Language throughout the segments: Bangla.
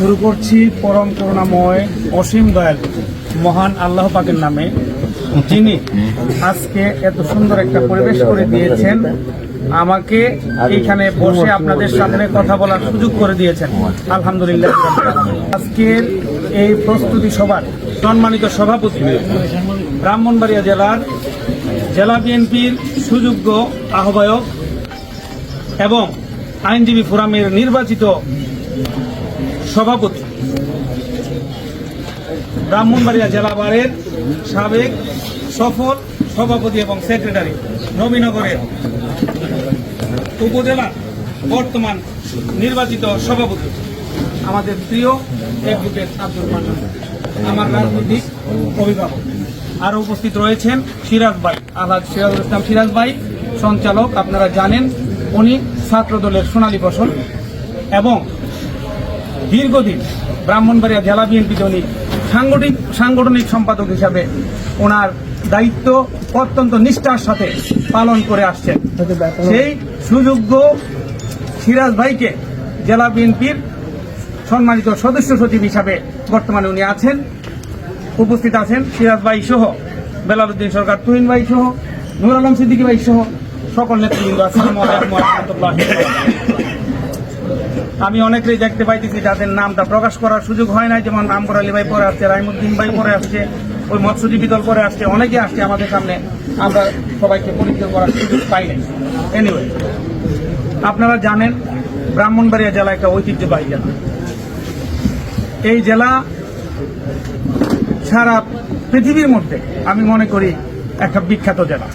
শুরু করছি পরম করুণাময় অসীম দয়াল, মহান আল্লাহ পাকের নামে। যিনি আজকে এত সুন্দর একটা পরিবেশ করে দিয়েছেন, আমাকে এইখানে বসে আপনাদের সামনে কথা বলার সুযোগ করে দিয়েছেন। আলহামদুলিল্লাহ। আজকের এই প্রস্তুতি সভার সম্মানিত সভাপতি ব্রাহ্মণবাড়িয়া জেলার জেলা বিএনপির সুযোগ্য আহ্বায়ক এবং আইনজীবী ফোরামের নির্বাচিত সভাপতি। ব্রাহ্মণবাড়িয়া জেলা বারের সাবেক সফল সভাপতি এবং সেক্রেটারি নবীনগরের উপজেলা বর্তমান নির্বাচিত সভাপতি। আমাদের প্রিয় অ্যাডভোকেট আব্দুল মান্নান আমার রাজনৈতিক অভিভাবক। আরও উপস্থিত রয়েছেন সিরাজ ভাই, আলহাজ সিরাজুল ইসলাম সিরাজ ভাই, সঞ্চালক, আপনারা জানেন, উনি ছাত্র দলের সোনালী ফসল এবং দীর্ঘদিন ব্রাহ্মণবাড়িয়া জেলা বিএনপিতে উনি সাংগঠনিক সাংগঠনিক সম্পাদক হিসাবে ওনার দায়িত্ব অত্যন্ত নিষ্ঠার সাথে পালন করে আসছেন। সেই সুযোগ্য সিরাজ ভাইকে জেলা বিএনপির সম্মানিত সদস্য সচিব হিসাবে বর্তমানে উনি আছেন, উপস্থিত আছেন সিরাজ ভাই সহ, বেলালুদ্দিন সরকার, তুহিন ভাই সহ নুর আলম সিদ্দিকী ভাই সহ সকল নেতৃবৃন্দ আসসালামু আমি অনেকেই দেখতে পাইতেছি যাদের নামটা প্রকাশ করার সুযোগ হয় নাই, যেমন আমবর আলী ভাই পরে আসছে, রাইমুদ্দিন ভাই পরে আসছে, ওই মৎস্যজীবী দল পরে আসছে, অনেকে আসছে আমাদের সামনে। আমরা সবাইকে পরিচিত করার সুযোগ পাই নাই। এনিওয়ে আপনারা জানেন, ব্রাহ্মণবাড়িয়া জেলা একটা ঐতিহ্যবাহী জেলা। এই জেলা সারা পৃথিবীর মধ্যে আমি মনে করি একটা বিখ্যাত জেলা।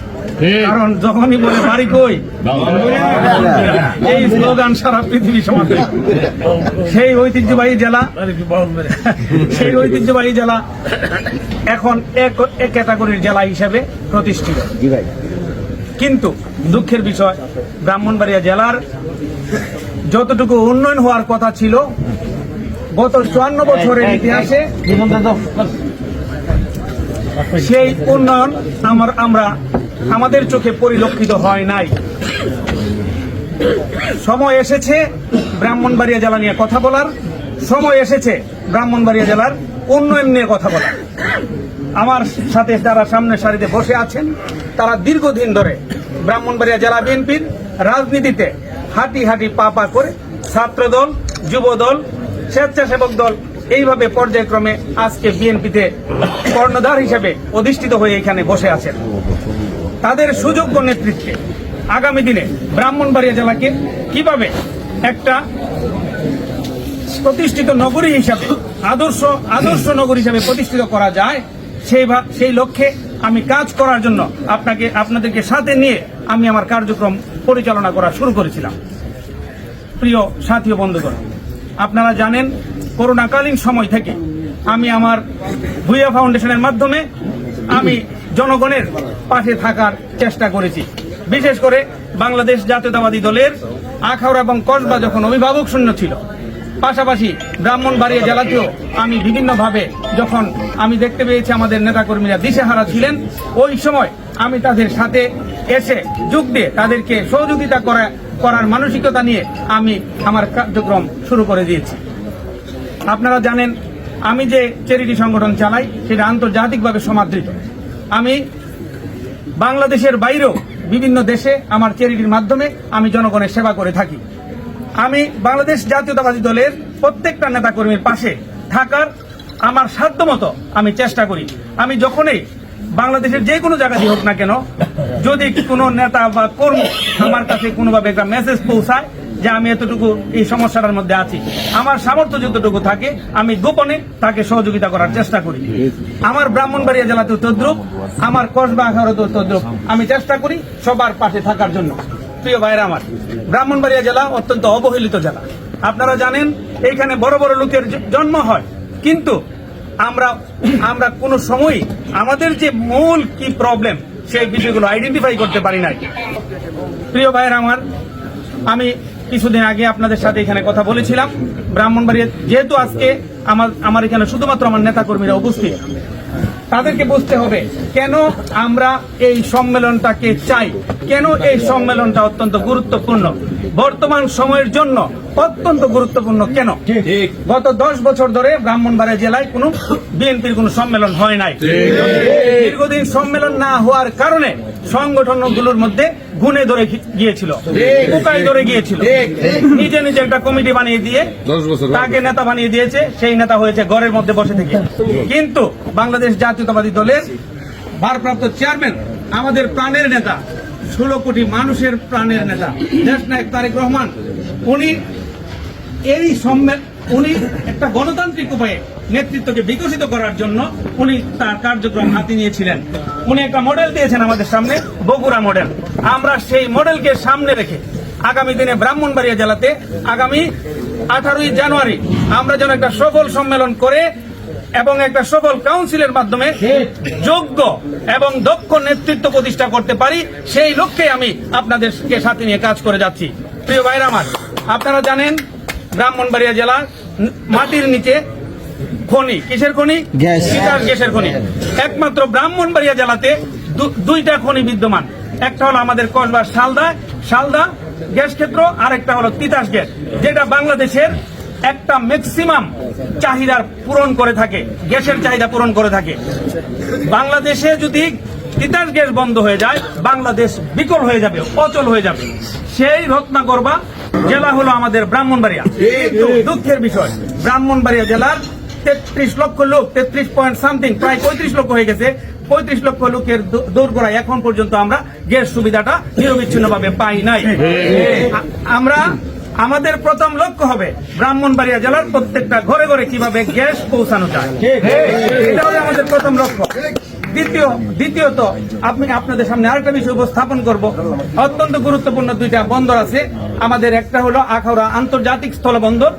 কারণ যখনই বলে বাড়ি কই? এই স্লোগান সারা পৃথিবী সমাজে। সেই ঐতিহ্যবাহী জেলা সেই ঐতিহ্যবাহী জেলা এখন এক এক ক্যাটাগরির জেলা হিসেবে প্রতিষ্ঠিত। কিন্তু দুঃখের বিষয় ব্রাহ্মণবাড়িয়া জেলার যতটুকু উন্নয়ন হওয়ার কথা ছিল গত চুয়ান্ন বছরের ইতিহাসে সেই উন্নয়ন আমার, আমরা, আমাদের চোখে পরিলক্ষিত হয় নাই। সময় এসেছে ব্রাহ্মণবাড়িয়া জেলা নিয়ে কথা বলার। সময় এসেছে ব্রাহ্মণবাড়িয়া জেলার উন্নয়ন নিয়ে কথা বলার। আমার সাথে যারা সামনের সারিতে বসে আছেন, তারা দীর্ঘদিন ধরে ব্রাহ্মণবাড়িয়া জেলা বিএনপির রাজনীতিতে হাঁটি হাঁটি পা পা করে ছাত্রদল, যুবদল, স্বেচ্ছাসেবক দল এইভাবে পর্যায়ক্রমে আজকে বিএনপিতে কর্ণধার হিসেবে অধিষ্ঠিত হয়ে এখানে বসে আছেন। তাদের সুযোগ্য নেতৃত্বে আগামী দিনে ব্রাহ্মণবাড়িয়া জেলাকে কীভাবে একটা প্রতিষ্ঠিত নগরী হিসাবে, আদর্শ আদর্শ নগরী হিসাবে প্রতিষ্ঠিত করা যায়, সেই সেই লক্ষ্যে আমি কাজ করার জন্য আপনাকে, আপনাদেরকে সাথে নিয়ে আমি আমার কার্যক্রম পরিচালনা করা শুরু করেছিলাম। প্রিয় সাথী বন্ধুগণ, আপনারা জানেন করোনাকালীন সময় থেকে আমি আমার ভুইয়া ফাউন্ডেশনের মাধ্যমে আমি জনগণের পাশে থাকার চেষ্টা করেছি। বিশেষ করে বাংলাদেশ জাতীয়তাবাদী দলের আখাউড়া এবং কসবা যখন অভিভাবক শূন্য ছিল, পাশাপাশি ব্রাহ্মণবাড়িয়া জেলাতেও আমি বিভিন্নভাবে যখন আমি দেখতে পেয়েছি আমাদের নেতাকর্মীরা দিশেহারা ছিলেন, ওই সময় আমি তাদের সাথে এসে যোগ দিয়ে তাদেরকে সহযোগিতা করা করার মানসিকতা নিয়ে আমি আমার কার্যক্রম শুরু করে দিয়েছি। আপনারা জানেন, আমি যে চ্যারিটি সংগঠন চালাই, সেটা আন্তর্জাতিকভাবে সমাদৃত। আমি বাংলাদেশের বাইরেও বিভিন্ন দেশে আমার চ্যারিটির মাধ্যমে আমি জনগণের সেবা করে থাকি। আমি বাংলাদেশ জাতীয়তাবাদী দলের প্রত্যেকটা নেতাকর্মীর পাশে থাকার আমার সাধ্যমতো আমি চেষ্টা করি। আমি যখনই বাংলাদেশের যে কোনো জায়গায় হোক না কেন, যদি কোনো নেতা বা কর্মী আমার কাছে কোনোভাবে একটা মেসেজ পৌঁছায় যে আমি এতটুকু এই সমস্যাটার মধ্যে আছি। আমার সামর্থ্য যতটুকু থাকে, আমি গোপনে তাকে সহযোগিতা করার চেষ্টা করি। আমার ব্রাহ্মণবাড়িয়া জেলাতেও তদ্রুপ, আমার কসবা আখারতেও তদ্রুপ। আমি চেষ্টা করি সবার পাশে থাকার জন্য। প্রিয় ভাইরা আমার, ব্রাহ্মণবাড়িয়া জেলা অত্যন্ত অবহেলিত জেলা। আপনারা জানেন, এইখানে বড় বড় লোকের জন্ম হয়। কিন্তু আমরা আমরা কোনো সময় আমাদের যে মূল কি প্রবলেম সেই বিষয়গুলো আইডেন্টিফাই করতে পারি নাই। প্রিয় ভাইয়ের আমার, আমি কিছুদিন আগে আপনাদের সাথে এখানে কথা বলেছিলাম। ব্রাহ্মণবাড়িয়া যেহেতু আজকে আমার আমার এখানে শুধুমাত্র আমার নেতাকর্মীরা উপস্থিত তাদেরকে বুঝতে হবে কেন আমরা এই সম্মেলনটাকে চাই কেন এই সম্মেলনটা অত্যন্ত গুরুত্বপূর্ণ বর্তমান সময়ের জন্য অত্যন্ত গুরুত্বপূর্ণ কেন? গত দশ বছর ধরে ব্রাহ্মণবাড়িয়া জেলায় কোনো বিএনপির কোনো সম্মেলন হয় নাই। দীর্ঘদিন সম্মেলন না হওয়ার কারণে সংগঠনগুলোর মধ্যে গুণে ধরে গিয়েছিল পোকায় ধরে গিয়েছিল। নিজে নিজে একটা কমিটি বানিয়ে দিয়ে তাকে নেতা বানিয়ে দিয়েছে সেই নেতা হয়েছে ঘরের মধ্যে বসে থেকে। কিন্তু বাংলাদেশ জাতীয়তাবাদী দলের ভারপ্রাপ্ত চেয়ারম্যান আমাদের প্রাণের নেতা ষোলো কোটি মানুষের প্রাণের নেতা দেশ নায়ক তারেক রহমান উনি এই সম্মেল উনি একটা গণতান্ত্রিক উপায়ে নেতৃত্বকে বিকশিত করার জন্য উনি তার কার্যক্রম হাতে নিয়েছিলেন। উনি একটা মডেল দিয়েছেন আমাদের সামনে, বগুড়া মডেল আমরা সেই মডেলকে সামনে রেখে আগামী দিনে ব্রাহ্মণবাড়িয়া জেলাতে আগামী আঠারোই জানুয়ারি আমরা যেন একটা সফল সম্মেলন করে এবং একটা সফল কাউন্সিলের মাধ্যমে যোগ্য এবং দক্ষ নেতৃত্ব প্রতিষ্ঠা করতে পারি, সেই লক্ষ্যে আমি আপনাদেরকে সাথে নিয়ে কাজ করে যাচ্ছি। প্রিয় ভাইরা আমার, আপনারা জানেন ব্রাহ্মণবাড়িয়া জেলা মাটির নিচে খনি। কিসের খনি? গ্যাস। গ্যাসের খনি। একমাত্র ব্রাহ্মণবাড়িয়া জেলাতে দুইটা খনি বিদ্যমান। একটা হলো আমাদের কসবার শালদা। শালদা গ্যাস ক্ষেত্র আর একটা হলো তিতাস গ্যাস যেটা বাংলাদেশের একটা ম্যাক্সিমাম চাহিদার পূরণ করে থাকে। গ্যাসের চাহিদা পূরণ করে থাকে। বাংলাদেশে যদি তিতাস গ্যাস বন্ধ হয়ে যায়, বাংলাদেশ বিকল হয়ে যাবে, অচল হয়ে যাবে। সেই রত্নাগর্বা জেলা হলো আমাদের ব্রাহ্মণবাড়িয়া। দুঃখের বিষয়, ব্রাহ্মণবাড়িয়া জেলার তেত্রিশ লক্ষ লোক, তেত্রিশ পয়েন্ট সামথিং প্রায় পঁয়ত্রিশ লক্ষ হয়ে গেছে। পঁয়ত্রিশ লক্ষ লোকের দৌ- দৌড়গোড়ায় এখন পর্যন্ত আমরা গ্যাস সুবিধাটা নিরবিচ্ছিন্ন ভাবে পাই নাই। আমরা, আমাদের প্রথম লক্ষ্য হবে ব্রাহ্মণবাড়িয়া জেলার প্রত্যেকটা ঘরে ঘরে কীভাবে গ্যাস পৌঁছানো যায়। এটা হলো আমাদের প্রথম লক্ষ্য। দ্বিতীয়, দ্বিতীয়ত আপনি আপনাদের সামনে আরেকটা বিষয় উপস্থাপন করব। অত্যন্ত গুরুত্বপূর্ণ দুইটা বন্দর আছে। আমাদের একটা হলো আখাউড়া আন্তর্জাতিক স্থলবন্দর।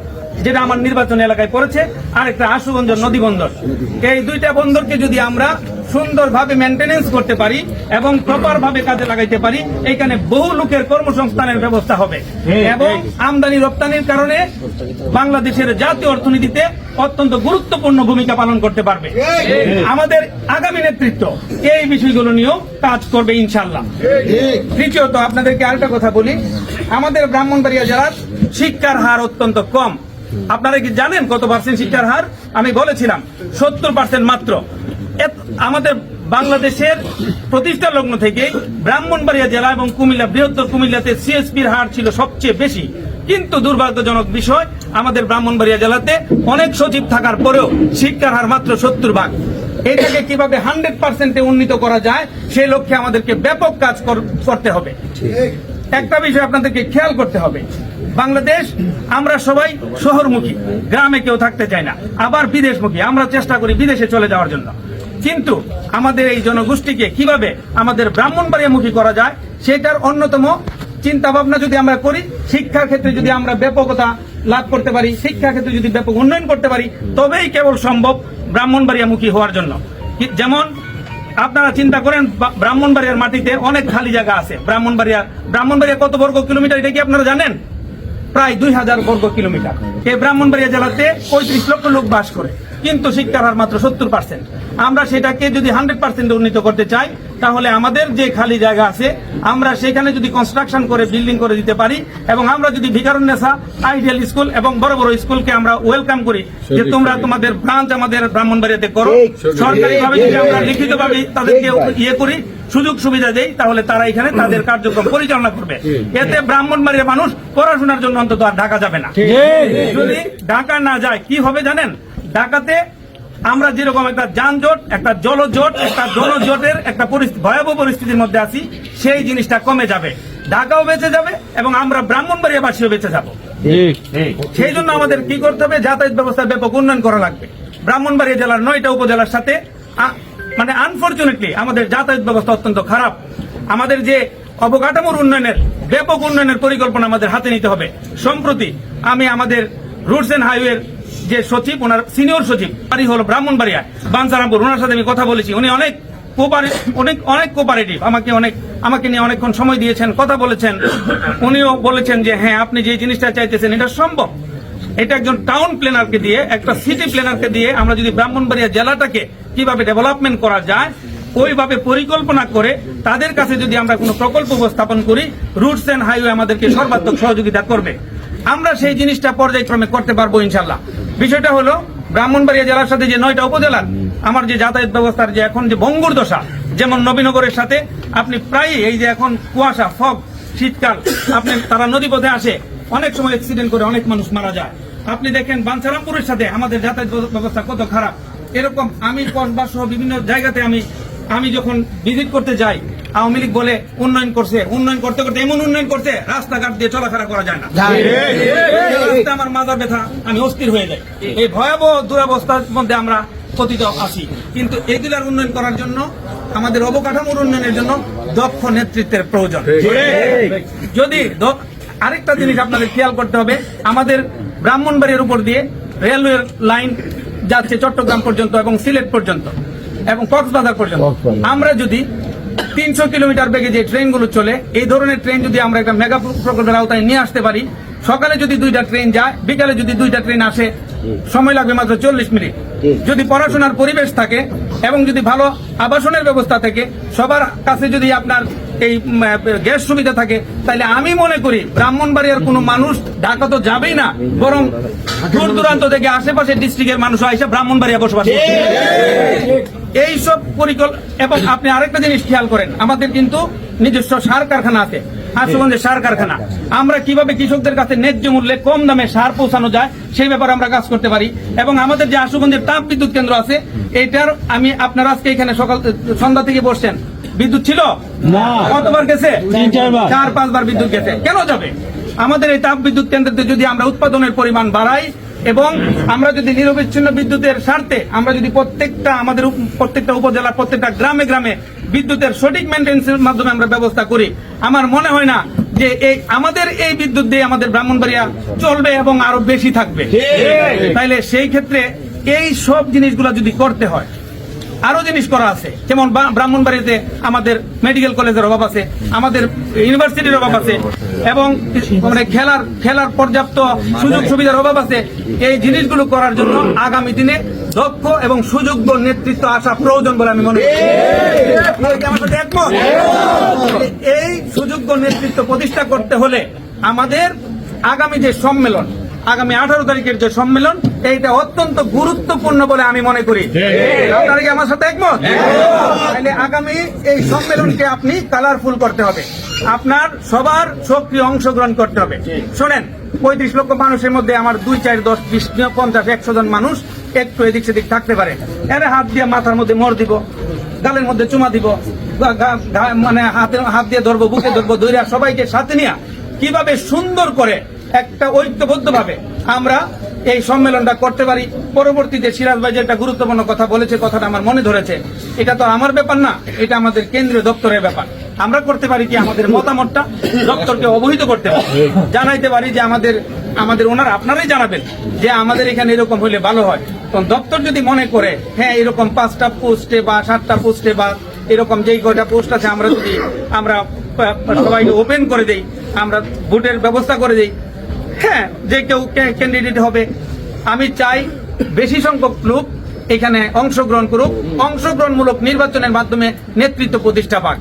যেটা আমার নির্বাচন এলাকায় পড়েছে আর একটা আশুগঞ্জ নদী বন্দর। এই দুইটা বন্দরকে যদি আমরা সুন্দরভাবে মেনটেনেন্স করতে পারি এবং প্রপার ভাবে কাজে লাগাইতে পারি এখানে বহু লোকের কর্মসংস্থানের ব্যবস্থা হবে। এবং আমদানি রপ্তানির কারণে বাংলাদেশের জাতীয় অর্থনীতিতে অত্যন্ত গুরুত্বপূর্ণ ভূমিকা পালন করতে পারবে। আমাদের আগামী নেতৃত্ব এই বিষয়গুলো নিয়েও কাজ করবে ইনশাল্লাহ তৃতীয়ত আপনাদেরকে আরেকটা কথা বলি। আমাদের ব্রাহ্মণবাড়িয়া জেলার শিক্ষার হার অত্যন্ত কম। আপনারা কি জানেন কত পার্সেন্ট শিক্ষার হার? আমি বলেছিলাম, সত্তর পার্সেন্ট মাত্র। আমাদের বাংলাদেশের প্রতিষ্ঠা লগ্ন থেকে ব্রাহ্মণবাড়িয়া জেলা এবং কুমিল্লা, বৃহত্তর কুমিল্লাতে সিএসপির হার ছিল সবচেয়ে বেশি। কিন্তু দুর্ভাগ্যজনক বিষয়, আমাদের ব্রাহ্মণবাড়িয়া জেলাতে অনেক সচিব থাকার পরেও শিক্ষার হার মাত্র সত্তর ভাগ। এটাকে কীভাবে হান্ড্রেড পার্সেন্টে উন্নীত করা যায়, সেই লক্ষ্যে আমাদেরকে ব্যাপক কাজ করতে হবে। একটা বিষয় আপনাদেরকে খেয়াল করতে হবে। বাংলাদেশ, আমরা সবাই শহরমুখী, গ্রামে কেউ থাকতে চায় না। আবার বিদেশমুখী, আমরা চেষ্টা করি বিদেশে চলে যাওয়ার জন্য। কিন্তু আমাদের এই জনগোষ্ঠীকে কীভাবে আমাদের ব্রাহ্মণবাড়িয়ামুখী করা যায়, সেটার অন্যতম চিন্তা ভাবনা যদি আমরা করি শিক্ষার ক্ষেত্রে যদি আমরা ব্যাপকতা লাভ করতে পারি শিক্ষা ক্ষেত্রে যদি ব্যাপক উন্নয়ন করতে পারি, তবেই কেবল সম্ভব ব্রাহ্মণবাড়িয়ামুখী হওয়ার জন্য। যেমন আপনারা চিন্তা করেন ব্রাহ্মণবাড়িয়ার মাটিতে অনেক খালি জায়গা আছে। ব্রাহ্মণবাড়িয়া ব্রাহ্মণবাড়িয়া কত বর্গ কিলোমিটার, এটা কি আপনারা জানেন? প্রায় দুই হাজার বর্গ কিলোমিটার। এই ব্রাহ্মণবাড়িয়া জেলাতে পঁয়ত্রিশ লক্ষ লোক বাস করে, কিন্তু শিক্ষার হার মাত্র সত্তর পার্সেন্ট আমরা সেটাকে যদি হান্ড্রেড পার্সেন্ট উন্নীত করতে চাই তাহলে আমাদের যে খালি জায়গা আছে আমরা সেখানে যদি কনস্ট্রাকশন করে বিল্ডিং করে দিতে পারি এবং আমরা যদি ভিকারুন্নেসা আইডিয়াল স্কুল এবং বড় বড় স্কুলকে আমরা ওয়েলকাম করি যে তোমরা তোমাদের ব্রাঞ্চ আমাদের ব্রাহ্মণবাড়িয়াতে করো সরকারিভাবে যদি আমরা লিখিতভাবে তাদেরকে ইয়ে করি সুযোগ সুবিধা দেই তাহলে তারা এখানে তাদের কার্যক্রম পরিচালনা করবে। এতে ব্রাহ্মণবাড়িয়ার মানুষ পড়াশোনার জন্য অন্তত আর ঢাকা যাবে না। যদি ঢাকা না যায় কি হবে জানেন? ঢাকাতে আমরা যেরকম একটা যানজট একটা জলজট একটা জনজটের একটা পরিস্থিতি ভয়াবহ পরিস্থিতির মধ্যে আছি সেই জিনিসটা কমে যাবে। ঢাকাও বেঁচে যাবে এবং আমরা ব্রাহ্মণবাড়িয়াবাসীও বেঁচে যাব। সেই জন্য আমাদের কি করতে হবে? যাতায়াত ব্যবস্থার ব্যাপক উন্নয়ন করা লাগবে। ব্রাহ্মণবাড়িয়া জেলার নয়টা উপজেলার সাথে মানে আনফরচুনেটলি আমাদের যাতায়াত ব্যবস্থা অত্যন্ত খারাপ। আমাদের যে অবকাঠামোর উন্নয়নের ব্যাপক উন্নয়নের পরিকল্পনা আমাদের হাতে নিতে হবে। সম্প্রতি আমি আমাদের রুটস এন্ড হাইওয়ের যে সচিব, ওনার সিনিয়র সচিব, বাড়ি হলো ব্রাহ্মণবাড়িয়া বানসারামপুর ওনার সাথে আমি কথা বলেছি। উনি অনেক অনেক অনেক কোপারেটিভ আমাকে অনেক, আমাকে নিয়ে অনেকক্ষণ সময় দিয়েছেন, কথা বলেছেন। উনিও বলেছেন যে হ্যাঁ আপনি যে জিনিসটা চাইতেছেন, এটা সম্ভব। এটা একজন টাউন প্ল্যানারকে দিয়ে, একটা সিটি প্ল্যানারকে দিয়ে আমরা যদি ব্রাহ্মণবাড়িয়া জেলাটাকে কীভাবে ডেভেলপমেন্ট করা যায়, ওইভাবে পরিকল্পনা করে তাদের কাছে যদি আমরা কোনো প্রকল্প উপস্থাপন করি রুটস এন্ড হাইওয়ে আমাদেরকে সর্বাত্মক সহযোগিতা করবে। আমরা সেই জিনিসটা পর্যায়ক্রমে করতে পারব ইনশাল্লাহ বিষয়টা হলো, ব্রাহ্মণবাড়িয়া জেলার সাথে যে নয়টা উপজেলার, আমার যে যাতায়াত ব্যবস্থার যে এখন যে বঙ্গুর দশা, যেমন নবীনগরের সাথে, আপনি প্রায়ই এই যে এখন কুয়াশা, ফগ, শীতকাল, আপনি তারা নদী পথে আসে, অনেক সময় অ্যাক্সিডেন্ট করে অনেক মানুষ মারা যায়। আপনি দেখেন, বাঞ্ছারামপুরের সাথে আমাদের যাতায়াত ব্যবস্থা কত খারাপ। এরকম আমি কসবা সহ বিভিন্ন জায়গাতে আমি আমি যখন ভিজিট করতে যাই আওয়ামী লীগ বলে উন্নয়ন করছে উন্নয়ন করতে করতে এমন উন্নয়ন করছে রাস্তাঘাট দিয়ে চলাফেরা করা যায় না। আমার মাজা ব্যথা আমি অস্থির হয়ে যাই। এই ভয়াবহ দুরাবস্থার মধ্যে আমরা পতিত আছি। কিন্তু এগুলার উন্নয়ন করার জন্য আমাদের অবকাঠামোর উন্নয়নের জন্য দক্ষ নেতৃত্বের প্রয়োজন। যদি আরেকটা জিনিস আপনাদের খেয়াল করতে হবে আমাদের ব্রাহ্মণবাড়ির উপর দিয়ে রেলওয়ে লাইন যাচ্ছে চট্টগ্রাম পর্যন্ত এবং সিলেট পর্যন্ত এবং কক্সবাজার পর্যন্ত। আমরা যদি তিনশো কিলোমিটার বেগে যে ট্রেনগুলো চলে এই ধরনের ট্রেন যদি আমরা একটা মেগা প্রকল্পের আওতায় নিয়ে আসতে পারি সকালে যদি দুইটা ট্রেন যায় বিকালে যদি দুইটা ট্রেন আসে সময় লাগবে মাত্র চল্লিশ মিনিট। যদি পড়াশোনার পরিবেশ থাকে এবং যদি ভালো আবাসনের ব্যবস্থা থাকে সবার কাছে যদি আপনার এই গ্যাস সুবিধা থাকে তাহলে আমি মনে করি ব্রাহ্মণবাড়িয়ার কোনো মানুষ ঢাকা তো যাবেই না বরং দূর দূরান্ত থেকে আশেপাশে ডিস্ট্রিক্টের মানুষ এসে ব্রাহ্মণবাড়িয়া বসবাস। এই সব পরিকল্প এবং আপনি আরেকটা জিনিস খেয়াল করেন আমাদের কিন্তু নিজস্ব সার কারখানা আছে হাসুগঞ্জের সার কারখানা। আমরা কীভাবে কৃষকদের কাছে ন্যায্য মূল্যে কম দামে সার পৌঁছানো যায় সেই ব্যাপারে আমরা কাজ করতে পারি। এবং আমাদের যে আশুগঞ্জের তাপ বিদ্যুৎ কেন্দ্র আছে এটার আমি আপনারা আজকে এখানে সকাল সন্ধ্যা থেকে বসছেন। বিদ্যুৎ ছিল? কতবার গেছে। চার পাঁচবার বিদ্যুৎ গেছে। কেন যাবে? আমাদের এই তাপ বিদ্যুৎ কেন্দ্রতে যদি আমরা উৎপাদনের পরিমাণ বাড়াই এবং আমরা যদি নিরবিচ্ছিন্ন বিদ্যুতের স্বার্থে আমরা যদি প্রত্যেকটা আমাদের প্রত্যেকটা উপজেলা প্রত্যেকটা গ্রামে গ্রামে বিদ্যুতের সঠিক মেনটেন্সের মাধ্যমে আমরা ব্যবস্থা করি আমার মনে হয় না যে এই আমাদের এই বিদ্যুৎ দিয়ে আমাদের ব্রাহ্মণবাড়িয়া চলবে এবং আরও বেশি থাকবে। তাইলে সেই ক্ষেত্রে এই সব জিনিসগুলো যদি করতে হয় আরও জিনিস করা আছে। যেমন ব্রাহ্মণবাড়িতে আমাদের মেডিকেল কলেজের অভাব আছে, আমাদের ইউনিভার্সিটির অভাব আছে, এবং মানে খেলার খেলার পর্যাপ্ত সুযোগ সুবিধার অভাব আছে। এই জিনিসগুলো করার জন্য আগামী দিনে দক্ষ এবং সুযোগ্য নেতৃত্ব আসা প্রয়োজন বলে আমি মনে করি। এই সুযোগ্য নেতৃত্ব প্রতিষ্ঠা করতে হলে আমাদের আগামী যে সম্মেলন, আগামী আঠারো তারিখের যে সম্মেলন এইটা অত্যন্ত গুরুত্বপূর্ণ বলে আমি মনে করি। আপনারা কি আমার সাথে একমত? তাহলে আগামী এই সম্মেলনকে আপনি কালারফুল করতে হবে। আপনার সবার সক্রিয় অংশগ্রহণ করতে হবে। শোনেন পঁয়ত্রিশ লক্ষ মানুষের মধ্যে আমার দুই চার দশ বিশ পঞ্চাশ একশো জন মানুষ একটু এদিক সেদিক থাকতে পারে। এরা হাত দিয়ে মাথার মধ্যে মর দিব গালের মধ্যে চুমা দিব মানে হাতে হাত দিয়ে ধরবো বুকে ধরবো ধরে সবাইকে সাথে নিয়ে কীভাবে সুন্দর করে একটা ঐক্যবদ্ধ ভাবে আমরা এই সম্মেলনটা করতে পারি। পরবর্তীতে সিরাজ ভাই যে একটা গুরুত্বপূর্ণ কথা বলেছে, কথাটা আমার মনে ধরেছে, এটা তো আমার ব্যাপার না, এটা আমাদের কেন্দ্রীয় দপ্তরের ব্যাপার। আমরা করতে পারি কি আমাদের মতামতটা দপ্তরকে অবহিত করতে পারি জানাইতে পারি যে আমাদের আমাদের ওনারা আপনারাই জানাবেন যে আমাদের এখানে এরকম হলে ভালো হয়। তখন দপ্তর যদি মনে করে হ্যাঁ এরকম পাঁচটা পোস্টে বা সাতটা পোস্টে বা এরকম যেই কয়টা পোস্ট আছে, আমরা যদি, আমরা সবাইকে ওপেন করে দেই, আমরা ভোটের ব্যবস্থা করে দেই হ্যাঁ যে কেউ ক্যান্ডিডেট হবে। আমি চাই বেশি সংখ্যক লোক এখানে অংশগ্রহণ করুক, অংশগ্রহণমূলক নির্বাচনের মাধ্যমে নেতৃত্ব প্রতিষ্ঠা পাক।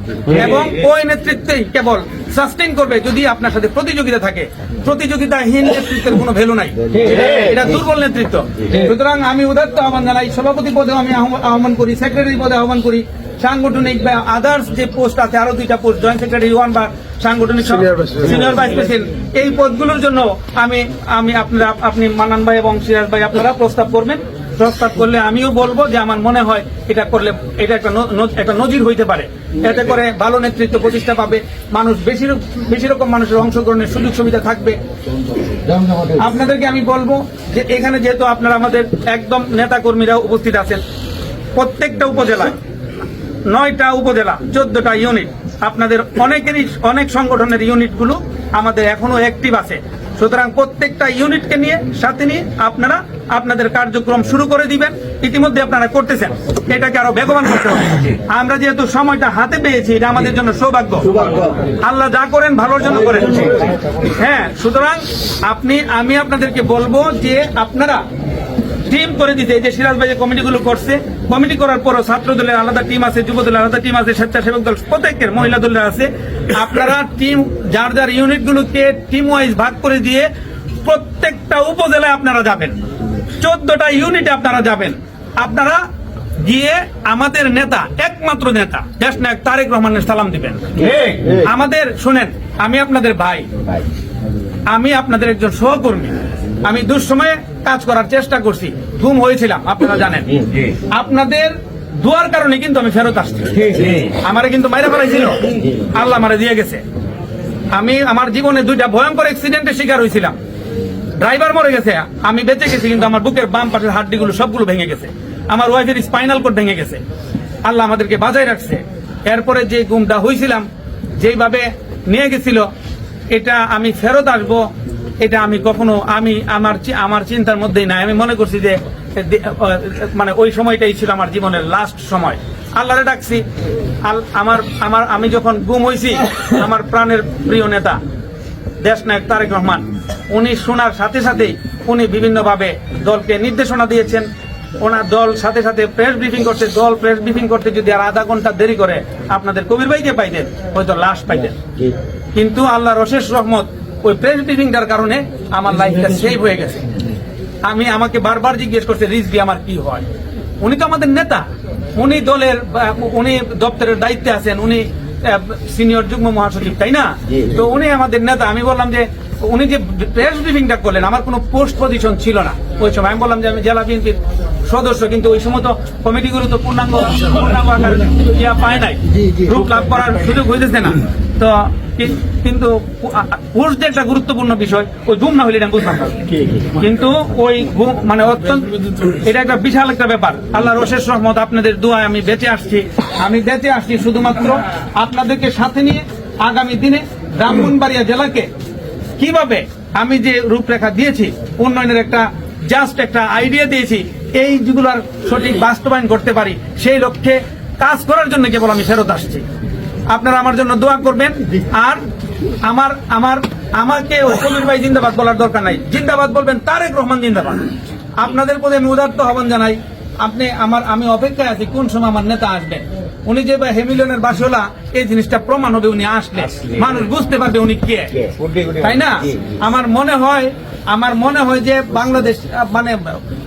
এবং ওই নেতৃত্বেই কেবল সাস্টেইন করবে যদি আপনার সাথে প্রতিযোগিতা থাকে। প্রতিযোগিতাহীন নেতৃত্বের কোনো ভ্যালু নাই। এটা দুর্বল নেতৃত্ব। সুতরাং আমি উদাত্ত আহ্বান জানাই, সভাপতি পদে আমি আহ্বান করি সেক্রেটারি পদে আহ্বান করি সাংগঠনিক বা আদার্স যে পোস্ট আছে আরও দুইটা পোস্ট জয়েন্ট সেক্রেটারি ওয়ান বা সাংগঠনিক সিনিয়র ভাইস প্রেসিডেন্ট এই পদগুলোর জন্য আমি আমি আপনারা আপনি মানান ভাই এবং সিরাজ ভাই আপনারা প্রস্তাব করবেন। প্রস্তাব করলে আমিও বলব যে আমার মনে হয় এটা করলে এটা একটা একটা নজির হইতে পারে। এতে করে ভালো নেতৃত্ব প্রতিষ্ঠা পাবে। মানুষ বেশি বেশি রকম মানুষের অংশগ্রহণের সুযোগ সুবিধা থাকবে। আপনাদেরকে আমি বলব যে এখানে যেহেতু আপনারা আমাদের একদম নেতা কর্মীরা উপস্থিত আছেন প্রত্যেকটা উপজেলায় নয়টা উপজেলা চোদ্দটা ইউনিট আপনাদের অনেকেরই অনেক সংগঠনের ইউনিটগুলো আমাদের এখনও অ্যাক্টিভ আছে। সুতরাং প্রত্যেকটা ইউনিটকে নিয়ে সাথে নিয়ে আপনারা আপনাদের কার্যক্রম শুরু করে দিবেন। ইতিমধ্যে আপনারা করতেছেন। এটাকে আরও বেগবান করতে হবে। আমরা যেহেতু সময়টা হাতে পেয়েছি এটা আমাদের জন্য সৌভাগ্য। আল্লাহ যা করেন ভালোর জন্য করেন। হ্যাঁ সুতরাং আপনি আমি আপনাদেরকে বলব যে আপনারা টিম করে দিতে এই যে সিরাজ ভাই যে কমিটিগুলো করছে কমিটি করার পরও ছাত্র দলের আলাদা টিম আছে যুব দলের আলাদা টিম আছে স্বেচ্ছাসেবক দল প্রত্যেকের মহিলা দলের আছে। আপনারা টিম যার যার ইউনিটগুলোকে টিম ওয়াইজ ভাগ করে দিয়ে প্রত্যেকটা উপজেলায় আপনারা যাবেন। চোদ্দটা ইউনিটে আপনারা যাবেন। আপনারা গিয়ে আমাদের নেতা একমাত্র নেতা দেশ নায়ক তারেক রহমানের সালাম দিবেন। আমাদের শুনেন আমি আপনাদের ভাই। আমি আপনাদের একজন সহকর্মী। আমি দুঃসময়ে কাজ করার চেষ্টা করছি। ঘুম হয়েছিলাম আপনারা জানেন। আপনাদের দুয়ার কারণে কিন্তু আমি ফেরত আসছি। আমারে কিন্তু মাইরা ফেলাইছিল। আল্লাহ আমারে দিয়ে গেছে। আমি আমার জীবনে দুইটা ভয়ঙ্কর অ্যাক্সিডেন্টের শিকার হয়েছিলাম। ড্রাইভার মরে গেছে আমি বেঁচে গেছি কিন্তু আমার বুকের বাম পাশের হাড্ডিগুলো সবগুলো ভেঙে গেছে। আমার ওয়াইফের স্পাইনাল কোড ভেঙে গেছে। আল্লাহ আমাদেরকে বাজায় রাখছে। এরপরে যে গুমটা হয়েছিলাম যেইভাবে নিয়ে গেছিল এটা আমি ফেরত আসব এটা আমি কখনো আমি আমার চি- আমার চিন্তার মধ্যেই নাই। আমি মনে করছি যে মানে ওই সময়টাই ছিল আমার জীবনের লাস্ট সময়। আল্লাহরে ডাকছি। আল- আমার আমার আমি যখন গুম হয়েছি আমার প্রাণের প্রিয় নেতা দেশ নায়ক তারেক রহমান উনি শোনার সাথে সাথেই উনি বিভিন্নভাবে দলকে নির্দেশনা দিয়েছেন। ওনার দল সাথে সাথে প্রেস ব্রিফিং করছে। দল প্রেস ব্রিফিং করতে যদি আর আধা ঘণ্টা দেরি করে আপনাদের কবির ভাইকে পাইতেন হয়তো লাশ পাইতেন কিন্তু আল্লাহর অশেষ রহমত ওই প্রেস ব্রিফিংটার কারণে আমার লাইফটা সেভ হয়ে গেছে। আমি আমাকে বারবার জিজ্ঞেস করছে রিজবি আমার কি হয়? উনি তো আমাদের নেতা। উনি দলের উনি দপ্তরের দায়িত্বে আছেন। উনি সিনিয়র যুগ্ম মহাসচিব তাই না? তো উনি আমাদের নেতা। আমি বললাম যে উনি যে প্রেস ব্রিফিংটা করলেন আমার কোনো পোস্ট পজিশন ছিল না। ওই সময় আমি বললাম যে আমি জেলা বিএনপির সদস্য। কিন্তু ওই সময় তো কমিটিগুলো তো পূর্ণাঙ্গ পূর্ণাঙ্গ আকারে ইয়া পায় নাই। রূপ লাভ করার সুযোগ হইতেছে না। তো কিন্তু যে একটা গুরুত্বপূর্ণ বিষয় ওই গুম না হইলে এটা বুঝলাম না। কিন্তু ওই মানে অত্যন্ত এটা একটা বিশাল একটা ব্যাপার। আল্লাহর অশেষ রহমত আপনাদের দোয়ায় আমি বেঁচে আসছি। আমি বেঁচে আসছি শুধুমাত্র আপনাদেরকে সাথে নিয়ে আগামী দিনে ব্রাহ্মণবাড়িয়া জেলাকে কীভাবে আমি যে রূপরেখা দিয়েছি উন্নয়নের একটা জাস্ট একটা আইডিয়া দিয়েছি এই যেগুলোর সঠিক বাস্তবায়ন করতে পারি সেই লক্ষ্যে কাজ করার জন্য কেবল আমি ফেরত আসছি। আপনারা আমার জন্য দোয়া করবেন। আর আমার আমার আমাকে কবির ভাই জিন্দাবাদ বলার দরকার নাই। জিন্দাবাদ বলবেন তারেক রহমান জিন্দাবাদ। আপনাদের প্রতি আমি উদার্ত আহ্বান জানাই আপনি আমার আমি অপেক্ষায় আছি কোন সময় আমার নেতা আসবেন। উনি যে বা হেমিলনের বাসলা এই জিনিসটা প্রমাণ হবে উনি আসলে। মানুষ বুঝতে পারবে উনি কে। তাই না? আমার মনে হয় আমার মনে হয় যে বাংলাদেশ মানে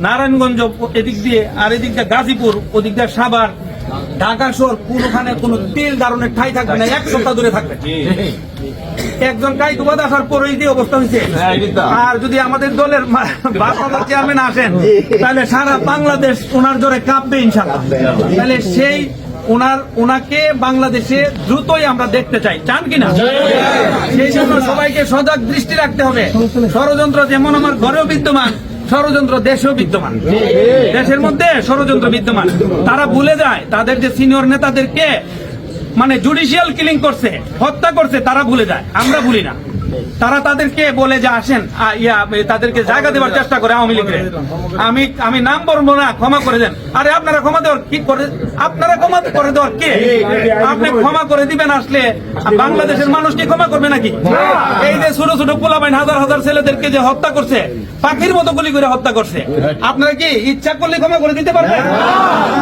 নারায়ণগঞ্জ এদিক দিয়ে আর এদিক দিয়ে গাজীপুর ওদিক দিয়ে সাভার ঢাকা শহর কোনখানে কোনো তেল দারুণের ঠাই থাকবে না এক সপ্তাহ দূরে থাকবে। একজন কাই দুবাদ আসার পরেই যে অবস্থা হয়েছে। আর যদি আমাদের দলের বাংলাদেশ চেয়ারম্যান আসেন তাহলে সারা বাংলাদেশ ওনার জোরে কাঁপবে ইনশাল্লাহ তাহলে সেই ওনার ওনাকে বাংলাদেশে দ্রুতই আমরা দেখতে চাই। চান কিনা সেই জন্য সবাইকে সজাগ দৃষ্টি রাখতে হবে। ষড়যন্ত্র যেমন আমার ঘরেও বিদ্যমান ষড়যন্ত্র দেশেও বিদ্যমান। দেশের মধ্যে ষড়যন্ত্র বিদ্যমান। তারা ভুলে যায় তাদের যে সিনিয়র নেতাদেরকে মানে জুডিশিয়াল কিলিং করছে হত্যা করছে তারা ভুলে যায়। আমরা ভুলি না। তারা তাদেরকে বলে যে আসেন তাদেরকে জায়গা দেওয়ার চেষ্টা করে আওয়ামী লীগের। আমি আমি নাম বলব না, ক্ষমা করে দেন। আরে আপনারা ক্ষমা দেওয়ার কি করে, আপনারা ক্ষমা করে দেওয়ার কে? আপনি ক্ষমা করে দিবেন আসলে, বাংলাদেশের মানুষ কি ক্ষমা করবে নাকি? এই যে ছোট ছোট পোলাবাইন হাজার হাজার ছেলেদেরকে যে হত্যা করছে, পাখির মতো গুলি করে হত্যা করছে, আপনারা কি ইচ্ছা করলে ক্ষমা করে দিতে পারবেন?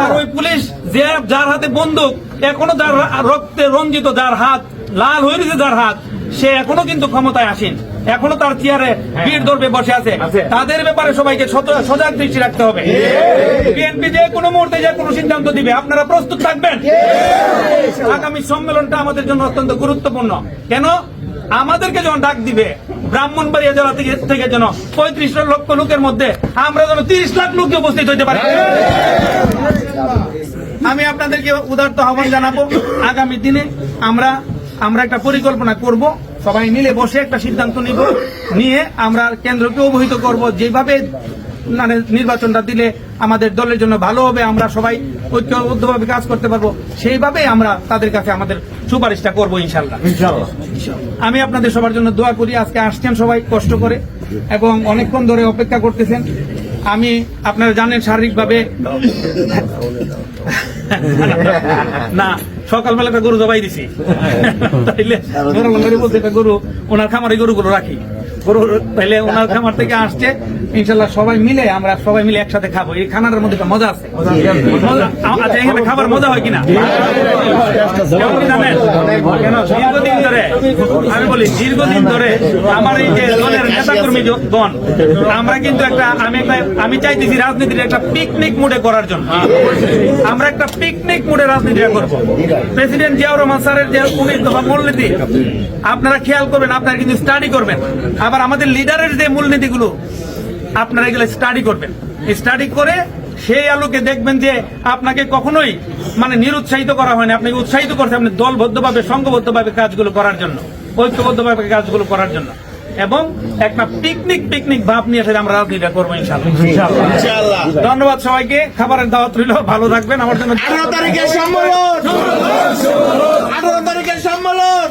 আর ওই পুলিশ যে যার হাতে বন্দুক, এখনও যার রক্তে রঞ্জিত, যার হাত লাল হয়ে গেছে যার হাত সে এখনও কিন্তু ক্ষমতায় আসেন। এখনও তার চেয়ারে ভিড় ধরবে বসে আছে। তাদের ব্যাপারে সবাইকে সজাগ দৃষ্টি রাখতে হবে। বিএনপি যে কোনো মুহূর্তে যে কোনো সিদ্ধান্ত দিবে আপনারা প্রস্তুত থাকবেন। আগামী সম্মেলনটা আমাদের জন্য অত্যন্ত গুরুত্বপূর্ণ। কেন? আমাদেরকে যখন ডাক দিবে ব্রাহ্মণবাড়িয়া জেলা থেকে থেকে যেন পঁয়ত্রিশ লক্ষ লোকের মধ্যে আমরা যেন তিরিশ লাখ লোক উপস্থিত হইতে পারি। আমি আপনাদেরকে উদার্ত আহ্বান জানাব আগামী দিনে আমরা আমরা একটা পরিকল্পনা করব সবাই মিলে বসে একটা সিদ্ধান্ত নিব নিয়ে আমরা কেন্দ্রকে অবহিত করব। যেভাবে মানে নির্বাচনটা দিলে আমাদের দলের জন্য ভালো হবে আমরা সবাই ঐক্যবদ্ধভাবে কাজ করতে পারব সেইভাবে আমরা তাদের কাছে আমাদের সুপারিশটা করব ইনশাল্লাহ আমি আপনাদের সবার জন্য দোয়া করি আজকে আসছেন সবাই কষ্ট করে এবং অনেকক্ষণ ধরে অপেক্ষা করতেছেন। আমি আপনারা জানেন শারীরিকভাবে না। সকালবেলা একটা গরু জবাই দিছি। তাইলে বড় একটা গরু ওনার খামারে গরুগুলো রাখি। গরু পেলে ওনার খামার থেকে আসছে ইনশাল্লাহ সবাই মিলে আমরা সবাই মিলে একসাথে খাব। এই খানার মধ্যে একটা মজা আছে। আচ্ছা এখানে খাবার মজা হয় কিনা? দীর্ঘদিন ধরে আমি বলি দীর্ঘদিন ধরে আমার এই যে দলের নেতাকর্মী গণ আমরা কিন্তু একটা আমি একটা আমি চাইতেছি রাজনীতির একটা পিকনিক মুডে করার জন্য। আমরা একটা পিকনিক মুডে রাজনীতিটা করব। প্রেসিডেন্ট জিয়াউর রহমান স্যারের যে উনিশ দফা মূলনীতি আপনারা খেয়াল করবেন আপনারা কিন্তু স্টাডি করবেন। আবার আমাদের লিডারের যে মূলনীতিগুলো আপনারা এগুলো স্টাডি করবেন। স্টাডি করে সেই আলোকে দেখবেন যে আপনাকে কখনোই মানে নিরুৎসাহিত করা হয়নি। আপনাকে উৎসাহিত করছে আপনি দলবদ্ধভাবে সংঘবদ্ধভাবে কাজগুলো করার জন্য ঐক্যবদ্ধভাবে কাজগুলো করার জন্য। এবং একটা পিকনিক পিকনিক ভাব নিয়ে এসে আমরা রাজনীতিটা করব ইনশাল্লাহ ধন্যবাদ সবাইকে। খাবারের দাওয়াত রইল। ভালো থাকবেন। আমার জন্য আঠারো তারিখের সম্মেলন। আঠারো তারিখের সম্মেলন।